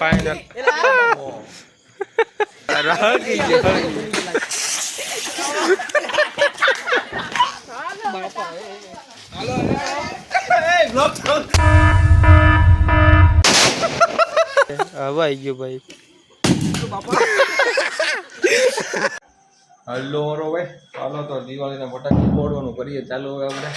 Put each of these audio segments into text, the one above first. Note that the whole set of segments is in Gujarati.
ફાઇનલ રાગી ગયો. હવે આવી ગયો ભાઈ. હલો મારો ભાઈ ચાલો તો દિવાળીના ફટાકા ફોડવાનું કરીએ. ચાલો હવે આપણે.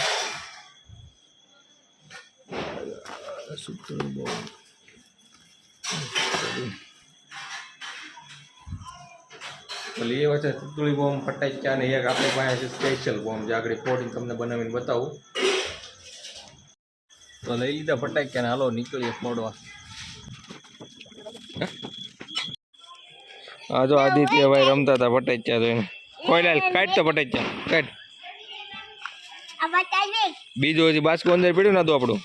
ઓલી એ વચ્ચે તુતળી બોમ્બ ફટાક્યા ને એક આપણી પાસે છે સ્પેશિયલ બોમ્બ જે આગળ ફોડીને તમને બનાવીને બતાવું. તો લઈ લીધા ફટાક્યા ને હાલો નીકળીએ ફોડવા. હા જો આદિત્યભાઈ રમતા હતા ફટાક્યા જોઈને કોઈ લાલ કાઢ તો ફટાક્યા કાઢ. બીજું હજી બાસ્કો અંદર પડ્યું નતું આપણું?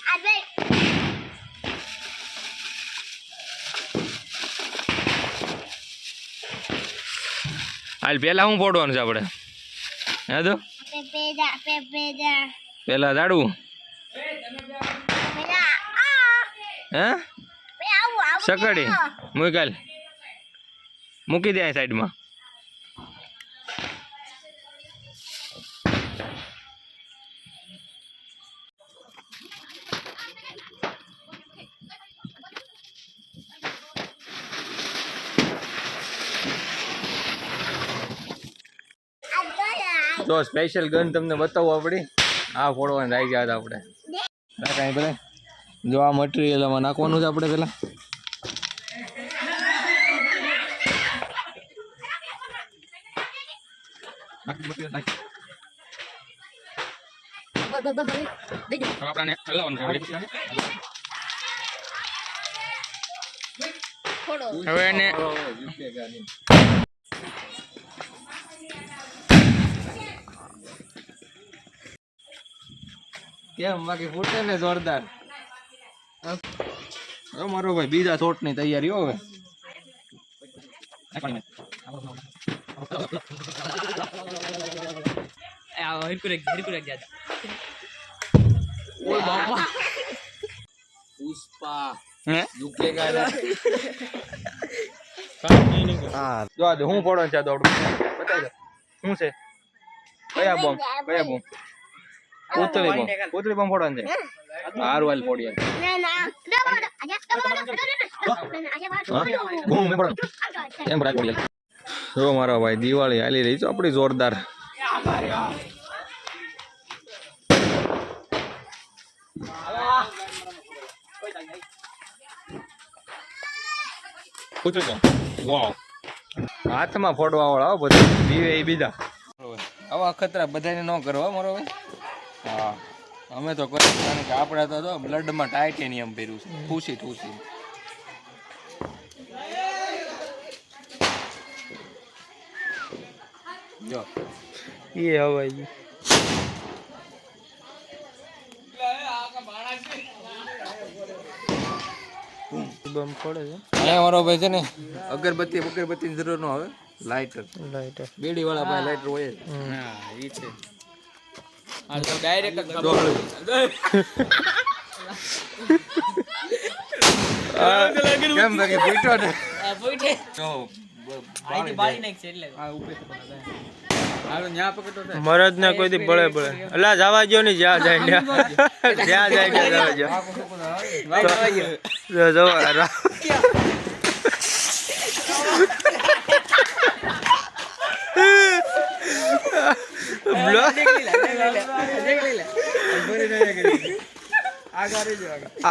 હાલ પેલા શું ફોડવાનું છે આપણે? હે તો? પેલા દાડવું હે? સકડી. મૂક મૂકી દે સાઈડમાં. તો સ્પેશિયલ ગન તમને બતાવું આપણી આ ફોડવાની રાઈ ગયા હતા આપણે. કાંઈ ભલે. જો આ મટીરિયલ આમાં નાખવાનું છે આપણે પેલા હવે એને કેમ? બાકી ફૂટે ને જોરદાર. મારો ભાઈ બીજા શોટની તૈયારી હો હવે. પુષ્પા. હે? ઝુકેગા હા જો હું પડો છે દોડું બતાવી દો શું છે? કયા બોમ્બ? કયા બોમ્બ? બોમ્બ ફોડવાનું છે હારું વાલ ફોડીએ હું મેં ફોડવાનું એમ રાખ ફોડીએ જો મારા ભાઈ દિવાળી હાલી રહી છે આપણી જોરદાર હાથમાં ફોડવા વાળા બધા દીવે બીજા આવા ખતરા બધાને ન કરવા મારો ભાઈ હા. અમે તો કરીએ કારણ કે આપણે તો તો બ્લડમાં ટાઇટેનિયમ પહેર્યું છે. ઠૂસી ઠૂસી. જો. એ હવે બમ પડે છે. મારો ભાઈ છે ને અગરબત્તી અગરબત્તીની જરૂર ન આવે. લાઇટર લાઇટર બેડી વાળા ભાઈ લાઇટર હોય હા એ છે. આ તો ડાયરેક્ટ કેમ બાકી પૂછો ને? જો મરદ ના કોઈ દી બળે બળે. અલા જવા જો ને જ્યાં જાય ત્યાં. જ્યાં જાય ત્યાં જવા જો જો જો રા-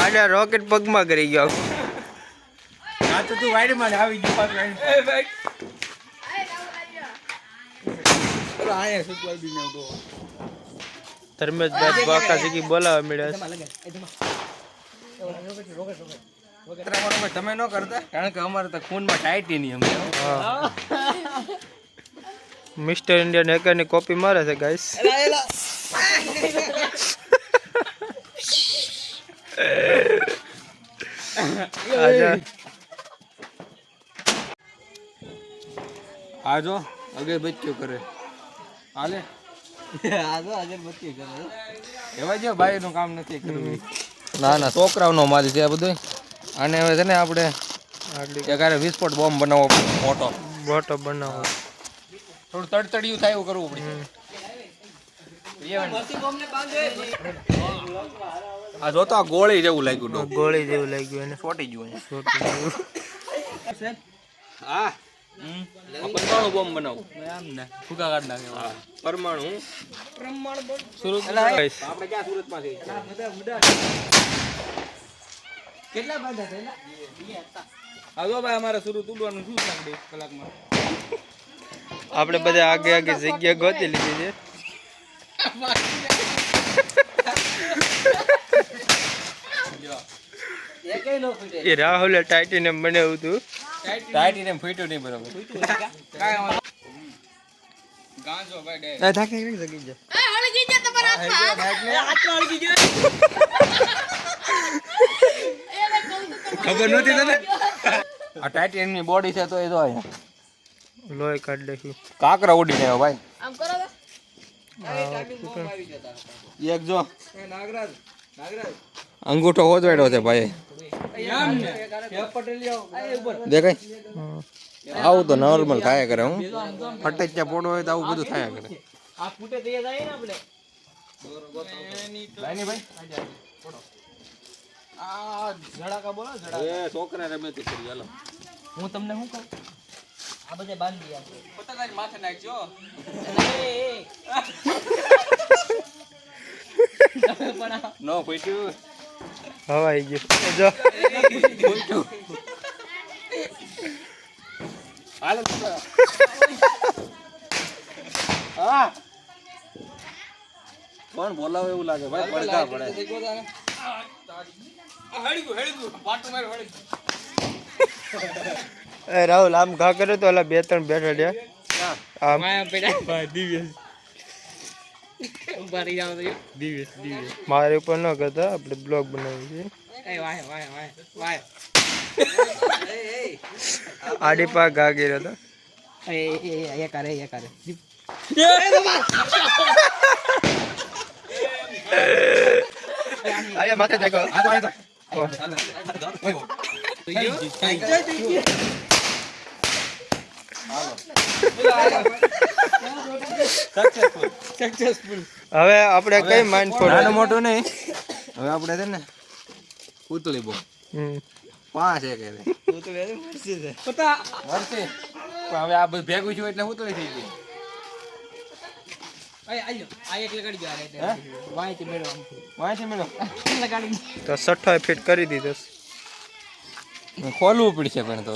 આડા રોકેટ પગમાં કરી ગયો. ધર્મેશભાઈ બાકા શીખી બોલાવા મળ્યા તમે ન કરતા? કારણ કે અમારે તો ખૂનમાં ટાઇટેનિયમ મિસ્ટર ઇન્ડિયન હેકરની કોપી મારે છે ગાઈસ આજો. અગરબત્તીઓ કરે. હાલે. એવા જો ભાઈ નું કામ નથી કરવું. ના ના છોકરાઓનો માલ છે આ બધું અને હવે છે ને આપણે આટલી એક વિસ્ફોટ બોમ્બ બનાવવો પડે મોટો. બોટો બનાવો. થોડું તડતડિયું થાય એવું કરવું પડે. આ જો તો આ ગોળી જેવું લાગ્યું ડો ગોળી જેવું લાગ્યું એને. ફોટી ગયું ફોટી જેવું. હા. પરમાણુ બોમ્બ બનાવું. આમ ને ફૂકા કાઢ નાખે પરમાણુ. પરમાણુ સુરત આપણે ક્યાં સુરતમાં છે કેટલા બાંધા થયેલા? હા જો ભાઈ અમારે સુરત ઉડવાનું શું લાગે કલાકમાં? આપણે બધા આગે આગે જગ્યા ગોતી લીધી છે. એ રાહુલે ટાઈટીને બનાવ્યું હતું ટાઈટીને ફૂટ્યું નહીં બરાબર. ગાંજો. ભાઈ ડે ના થાકી ગઈ જગી જા ખબર નહોતી તને? આ ટાઈટેનિયમની બોડી છે તો એ તો અહીંયા. લોહી કાઢ નાખ્યું. કાકરા ઉડીને આવ્યો ભાઈ. આમ કરો બે એક જો. નાગરાજ નાગરાજ. અંગૂઠો હોજવાડ્યો છે ભાઈ. દેખાય. આવું તો નોર્મલ થાય કરે હું. ફટે ત્યાં પોડો હોય તો આવું બધું થાય કરે. આ ફૂટે તે જાય ને આપણે. ભાઈ ભાઈ? આ ઝડાકા બોલો ઝડાકા. એ છોકરા રમે તી કરી હાલો. હું તમને શું કહું? આ બધે બાંધી આપો. પતંગ જ માથે નાખજો. નો ફૂટ્યું. હવાઈ ગયું. જો. હાલો. હા. કોણ બોલાવે એવું લાગે? ભાઈ પડઘા પડે. એ રાહુલ આમ ઘા કર્યો તો ઓલા બે ત્રણ બેઠા રહ્યા. આમ. મારે ઉપર ન કરતા આપણે બ્લોગ બનાવી છે આડી પા ઘા કર્યો હતો. માથે સક્સેસફુલ હવે આપણે કઈ માઇન્ડ નાનું નાનો મોટો નહીં. હવે આપણે છે ને પૂતળી બહુ. પાંચ એક પૂતળી પતા પણ હવે આ બધું ભેગું છું એટલે પૂતળી થઈ ગઈ. તે મેળો વાંચી મેળો લગાડી તો સઠ્ઠો ફિટ કરી દીધો ખોલવું પડશે પણ તો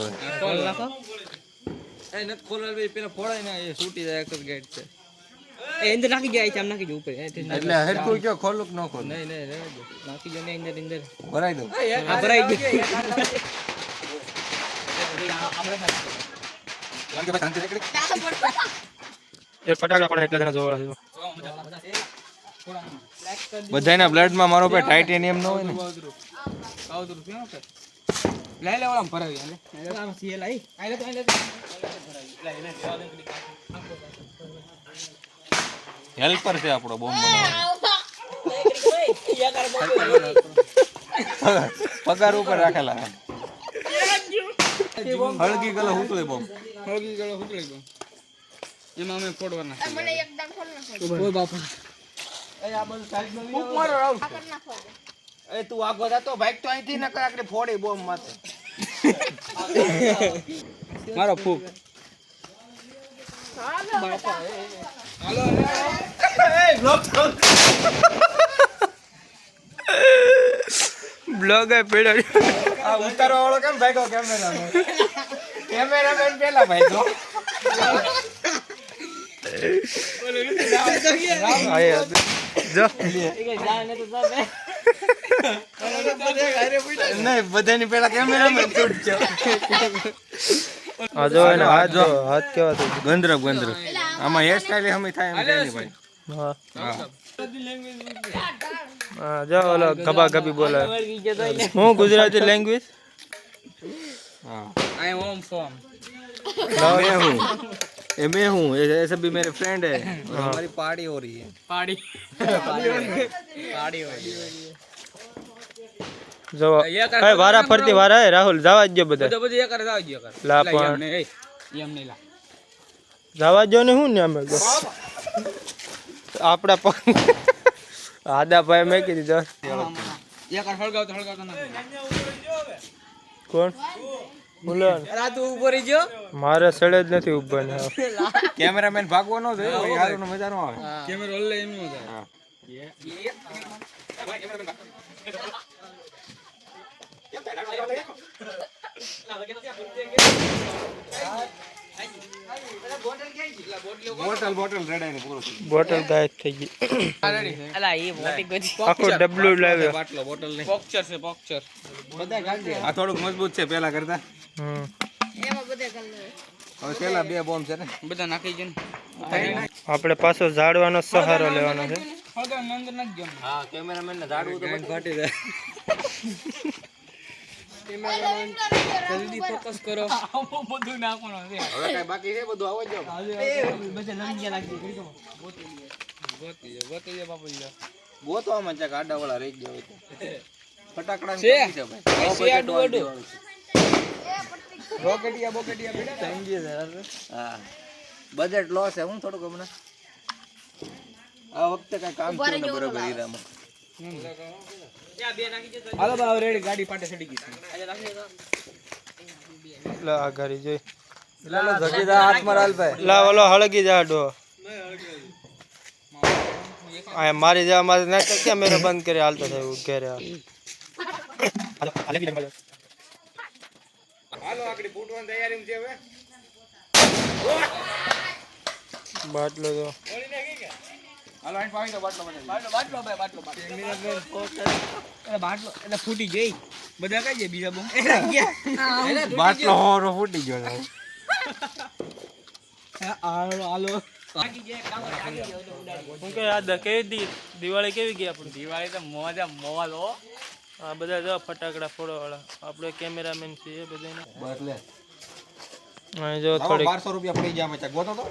એ નથી ખોલવા ભાઈ પેલા ફોડાય ને એ છૂટી જાય એક જ ગેટ છે એ અંદર નાખી જાય છે આમ નાખી જો ઉપર એટલે હરખું કયો ખોલું કે ન ખોલું નહીં નહીં રહેવા દો નાખી જો ને અંદર અંદર ભરાઈ દઉં હા ભરાઈ દો એક ફટાકડા પણ એટલે જણા જોવા બધાના બ્લડમાં મારો ભાઈ ટાઇટેનિયમ ન હોય ને લઈ લે ઓલા ભરાવી આલે આમ સીએ લઈ આ લે તો આલે હેલ્પર છે આપણો બોમ્બ પગાર ઉપર રાખેલા હળગી ગલો હુકલે બોમ્બ હળગી ગળો હુકળી બોમ્બ એમાં અમે ફોડવાના મને એકદમ ફોડ નાખો. ઓય બાપા. આ કરી નાખો. એ તું આગો તો ભાઈ તો અહીંથી ન કાકડી ફોડી બોમ્બ માથે. મારો ફૂક હાલો બ્લોગ પેડો. આ ઉતારો વાળો કેમ ભાગ્યો કેમેરામેન કેમેરામેન પેલા ભાગ્યો. જો. નહીં બધાની પેલા કેમેરામેન શૂટ છે આ જો એને હાથ જો હાથ કેવા થઈ ગંધરબ ગંધરબ આમાં હેર સ્ટાઈલ હમે થાય એમ છે નહીં ભાઈ હા હા હા જો ઓલો ગબા ગબી બોલે હું ગુજરાતી લેંગ્વેજ हाँ आई एम होम फॉर्म मैं हूँ ये मैं हूँ ये ये सब भी मेरे फ्रेंड है और हमारी पार्टी हो रही है पार्टी पार्टी हो रही है જો એ વારા ફરતી વારા એ રાહુલ જવા જ જો બધા બધા બધું એક જાવ જ કર લા પણ. એમ નહીં, લા જવા જો ને હું ને અમે તો આપણા પગ આદા ભાઈ મેં કીધી જો એક વાર હળગાવ તો હળગાવ તો ના કોણ બોલો ઊભો મારે સડે જ નથી ઊભા ને કેમેરામેન ભાગવો ન જોઈએ મજા ન આવે કેમેરો હા. બોટલ બોટલ રેડાઈને પૂરું બોટલ ગાયબ થઈ ગઈ. અલા એ મોટી ગોજી આખું ડબલું લાવ્યો. બાટલો બોટલ નહીં. પોક્ચર છે પોક્ચર બધા ગાડી આ થોડુંક મજબૂત છે પેલા કરતા. હમ. એમાં બધે કલર હવે પેલા બે બોમ્બ છે ને. બધા નાખી જો ને. આપણે પાછો ઝાડવાનો સહારો લેવાનો છે. હા કેમેરામેન ને. ઝાડવું તો ફાટી જાય. જલ્દી ફોકસ કરો. બધું નાખવાનું છે હવે કઈ બાકી છે બધું? આવવા જાવ બધા લંગી ગયા લાગી ગોતી જો ગોતી જો બાપુ જો ગોતવામાં ચાક આડા વાળા રહી ગયા હોય તો. ફટાકડા છે. ભાઈ. છે આડું આડું. રોકેટિયા બોકેટિયા બેટા. હા. બજેટ લોસ છે હું થોડુંક હમણાં. આ વખતે કઈ કામ થયું ને બરોબર હીરામાં. હાલો બા રેડી ગાડી પાટે ચડી ગઈ લા આ ઘરી જોઈ. ભાઈ લા ઓલો હળગી જાડો આ મારી જવા મારે ના ક્યાં મેરો બંધ કરી હાલતો થાય ઘેરે હાલ. હાલો આગળ ફૂટવાની તૈયારી છે હવે. બાટલો તો હાલો આઈ પાવી દો બાટલો મને. બાટલો બાટલો ભાઈ બાટલો બાટલો. એટલે બાટલો એટલે ફૂટી ગઈ. બધા કઈ જાય બીજા બોમ? બાટલો હોરો ફૂટી ગયો હાલો હાલો. હું કે આ કેવી દિવાળી કેવી ગઈ આપણી દિવાળી તો મોજા હો. આ બધા જો ફટાકડા ફોડો વાળા આપણે કેમેરામેન છીએ બધાને બસ જો થોડી થોડીક 1200 રૂપિયા પડી ગયા ગોતો તો.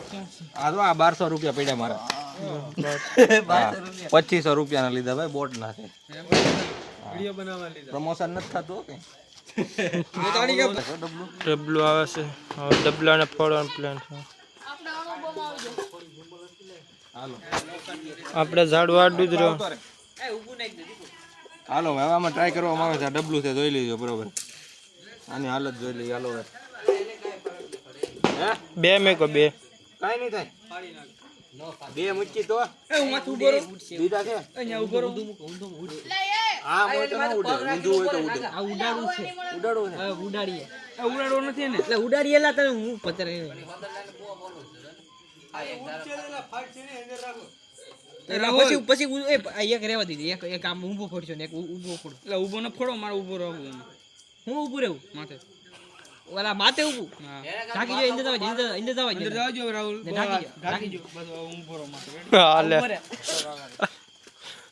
આ જો આ 1200 રૂપિયા પડ્યા મારા. પચીસો રૂપિયા. ના લીધા ભાઈ બોટ ના છે. વિડિયો બનાવવા લીધા. પ્રમોશન નથી થતું કે ડબલું? આવે છે. ડબલાને ફોડવાનો પ્લાન છે. આપણે ઝાડું જ રહ્યો. હાલો હવે આમાં ટ્રાય કરવામાં આવે છે. આ ડબલું છે જોઈ લેજો બરોબર. આની હાલત જોઈ લઈએ હાલો હે? બે મેકો બે. કાંઈ નહીં થાય. બે મૂકી તો. એ હું માથું ઊભો રહું. દીધા છે? અહીંયા ઊભો રહું. આ મોટો ના ઉડે. ઊંધું હોય તો ઉડે. આ ઉડાડું છે. ઉડાડવું છે. ઉડાડીએ. આ ઉડાડવો નથી ને એટલે ઉડાડીએ એલા તમે હું પતર. પછી પછી એ એક રેવા દીધી. એક એક આમ ઊભો ફોડશો ને એક ઊભો ફોડો. એટલે ઊભો ન ફોડો મારે ઊભો રહેવું એમ હું ઊભું રહેવું? માથે. ઓલા માથે ઉભું ઢાકી જો ઇંદર જવા ઇંદર ઇંદર જવા ઇંદર જવા જો રાહુલ ઢાકી જો ઢાકી જો બસ હું ભરો માથે. હાલે.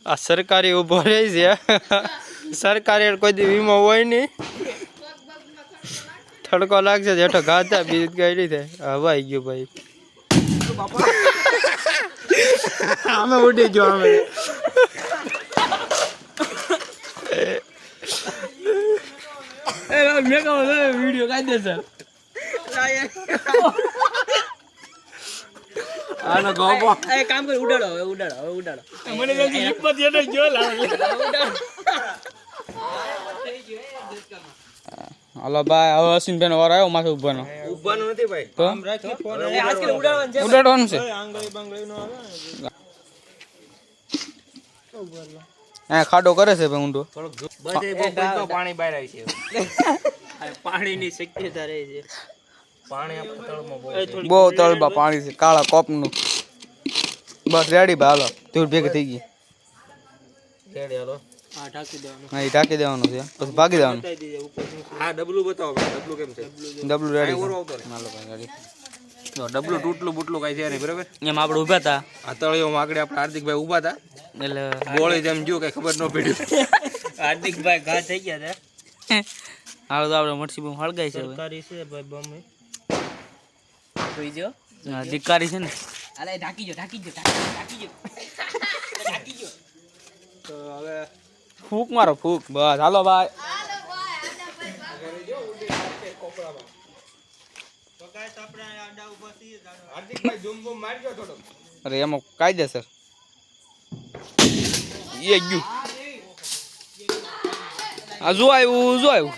આ સરકારી ઊભો રહી છે. સરકારી કોઈ દી વીમો હોય નહીં. થડકો લાગશે જેઠો ગાતા બીજ નહીં થાય. હવાઈ ગયું ભાઈ. અમે ઉડી ગયો અમે એ રાહુલ મેં કહો વિડિયો કાઢી આનો ગોપો એ કામ કરી ઉડાડો હવે ઉડાડો હવે ઉડાડો મને તો હિંમત હવે અશ્વિનભાઈ નો વાર આવ્યો, માથે ઉભાનો. ઉડાડવાનું છે. હા ખાડો કરે છે ભાઈ ઊંડો. પાણી બહાર આવી છે પાણીની શક્યતા રહે છે. પાણી તળમાં બહુ તળબા પાણી છે કાળા કોપનું. બસ રેડી ભાઈ હાલો. ધૂળ ભેગી થઈ ગઈ. રેડી હાલો. હા ઢાંકી દેવાનું. હા એ ઢાંકી દેવાનું છે. પછી ભાગી દેવાનું. હા ડબલું બતાવો ડબલું કેમ છે? ડબલું રેડી અહીં ઓરો આવતો રહે. હાલો ભાઈ રેડી જો ડબલું તૂટલું બૂટલું કઈ છે નહીં બરાબર? એમ આપણે ઊભા હતા આ તળિયોમાં આગળ આપણે હાર્દિકભાઈ ઊભા હતા એટલે ગોળી જેમ જો કઈ ખબર ન પડી. હાર્દિકભાઈ ઘા થઈ ગયા હતા હાલ તો આપણે મરસી બમ હળગાઈ છે સરકારી છે ભાઈ બમ જોઈ જો. હા છે ને. અલે ઢાંકી જો ઢાંકી જો ઢાંકી જો ઢાકી જો. તો હવે ફૂક મારો ફૂક. બસ હાલો ભાઈ હાર્દિકભાઈ ઝૂમ બૂમ મારજો થોડો. અરે એમાં કાયદેસર એ ગયું. આ જો આવ્યું જો આવ્યું.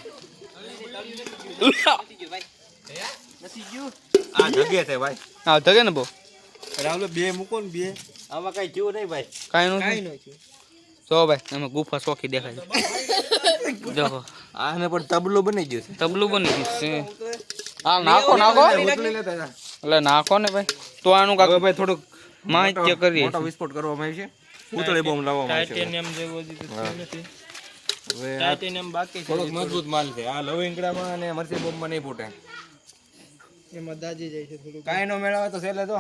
આ જગ્યા છે ભાઈ. હા ધગે ને બહુ. રાહુલ બે મૂકો ને બે. આમાં કઈ થયું નહીં ભાઈ. કાંઈ નથી. જો ભાઈ એમાં ગુફા શોખી દેખાય જો. આને પણ તબલું બની ગયું છે. તબલું બની ગયું છે. હા નાખો નાખો. એટલે નાખો ને ભાઈ. તો આનું કાકો ભાઈ થોડુંક માહિતી કરીએ મોટો વિસ્ફોટ કરવામાં આવી છે. પૂતળી બોમ્બ લાવવામાં આવી છે હવે. છે થોડોક મજબૂત માલ છે. આ લવિંગડામાં અને મરચી બોમ્બમાં નહીં ફૂટે. એમાં દાજી જાય છે થોડું કાંઈ નો મેળાવે તો છેલ્લે તો.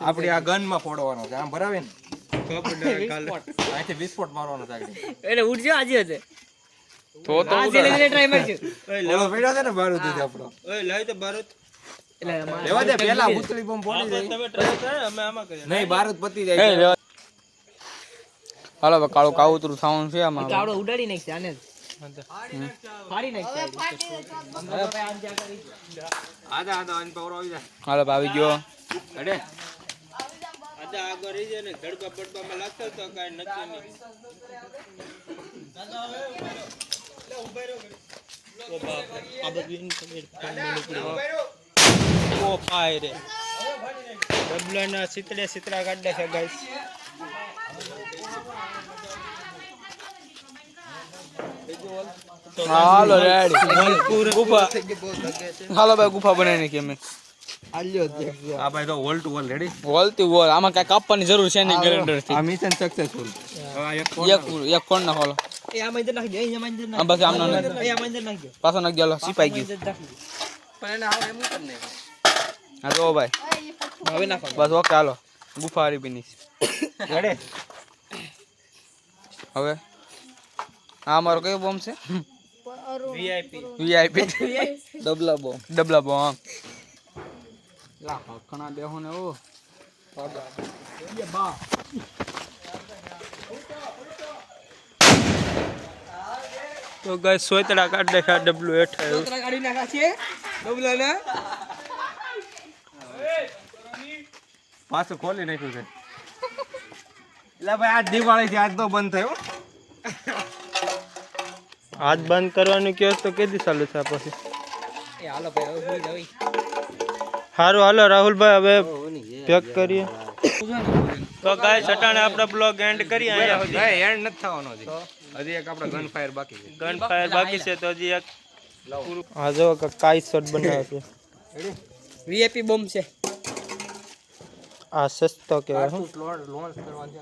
આપણી આ ગનમાં ફોડવાનો છે. આમ ભરાવી ને અહીંથી વિસ્ફોટ. મારવાનો છે. એટલે ઉઠજો આજે તો તો ટ્રાય મારજો લેવો પડ્યો છે ને બારૂદી છે આપણો. લેવા દે પેલા પૂતળી બોમ્બ ફોડી દે નહીં બારૂદ પતી જાય છે. હાલો કાળું કાવતરું થવાનું છે આમાં. કાળો ઉડાડી નાખશે આને જ. ફાડી નાખશે. હવે ફાટી આજા બાપ આ બધું ઓ પાય હાલો આવી ડબલાના સિતડે સિતરા કાઢે છે ગાઈસ હાલો રેડી ગુફા. હાલો ભાઈ ગુફા બનાવી નાખી અમે. આ ભાઈ તો wall to wall ready wall આમાં કઈ કાપવાની જરૂર છે નહીં ગ્રાઇન્ડરથી. આ મિશન સક્સેસફુલ એક એક કોણ ના ખોલો એ આમાં અંદર નાખી દો એ આમાં અંદર આ બસ આમનો નાખી એ આમાં અંદર નાખી દો. પાછો નાખી દો સિપાઈ ગયું. અંદર નાખી દો. હા જો ભાઈ. હવે નાખો બસ ઓકે હાલો. ગુફા હારી ફિનિશ હવે? આ અમારો કયો બોમ્બ છે? વીઆઈપી વીઆઈપી ડબલા બોમ્બ. ડબલા બોમ્બ લા હખણા દેહો ને ઓ તો ગાય સોતડા કાઢ છે ડબલું હેઠા કોતરા કાઢી નાખા છે. ડબલાના. પાછું ખોલી નાખ્યું છે. એટલે ભાઈ આજ દિવાળી છે આજ તો બંધ થયું. હાથ બંધ કરવાનું કહો તો કેદી ચાલુ છે પછી? એ હાલો ભાઈ હવે સારું હાલો રાહુલભાઈ હવે પેક કરીએ. તો ગાય સટાણે આપણે બ્લોગ એન્ડ કરીએ અહીંયા સુધી. ભાઈ એન્ડ નથી થવાનો હજી. હજી એક આપણે ગન ફાયર બાકી છે. ગન ફાયર બાકી છે તો હજી એક હા જો કાઈ શોટ બનાવ્યો છે. વીઆઈપી બોમ્બ છે. આ સસ્તો કહેવાય હો. લોન્ચ કરવાનું છે.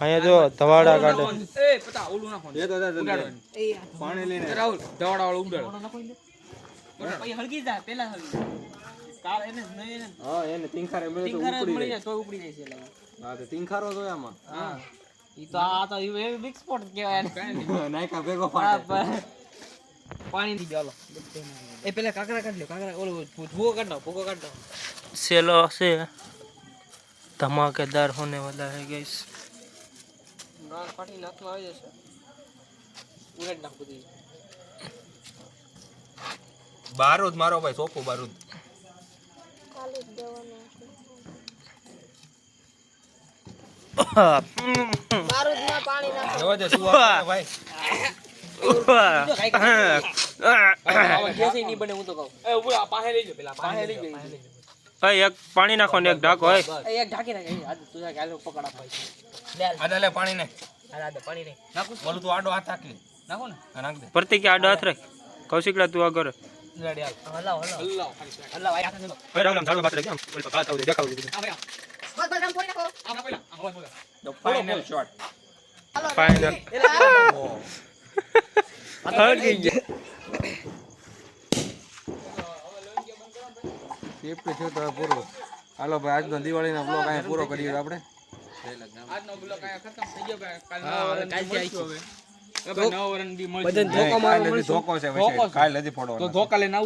અહીંયા જો ધવાડા કાઢે. એ પતા ઓલું નાખો એ તો દાદા પાણી લઈને. રાહુલ ધવાડા વાળું ઉડાડ પછી હળગી જા પેલા હળગી. કાળ એને નહીં એને હા એને તિંખારે મળે તો ઉપડી જાય. તો ઉપડી જાય છે. હા તો તીંખારો તો એમાં. હા. ઈ તો આ તો એ બિગ સ્પોટ કહેવાય નાયકા ભેગો ફાટે. પાણી થી ગાલો એ પેલા કાકરા કાઢ લ્યો કાકરા ઓલો ભૂગો કાઢ નાખો ભૂગો સેલો છે ધમાકેદાર હોને વાલા હે ગાઈસ નાક ફાટી નાકમાં આવી જશે. ઉગાડ મારો ભાઈ ચોખ્ખું બારૂદ. કાલે જ પાણી નાખો ભાઈ તો ભાઈ એક પાણી નાખો ને એક ઢાકો હોય એક ઢાંકી નાખ પકડ લે પાણી ને પાણી તું આડો હાથ લે નાખો આડો હાથ રાખ. કૌશિકલા તું આગળ હલાવ હલાવ હલાવ હલાવ. ભાઈ ભાઈ બસ આમ નાખો પેલા ફાઇનલ શોટ હાલો ફાઇનલ ગયા તો ભાઈ આજનો દિવાળીનો બ્લોગ અહીંયા પૂરો કરીએ તો આપણે આજનો બ્લોક આયા ખતમ થઈ ગયો ભાઈ કાલ હા, હવે વરણથી કાલથી મળશું હવે હવે નવા વરણ બી મળશું બધાને ધોકો મારવા કાલે હજી મળશું. ધોકો છે ધોકો વચ્ચે. છે. તો ધોકા લઈને આવું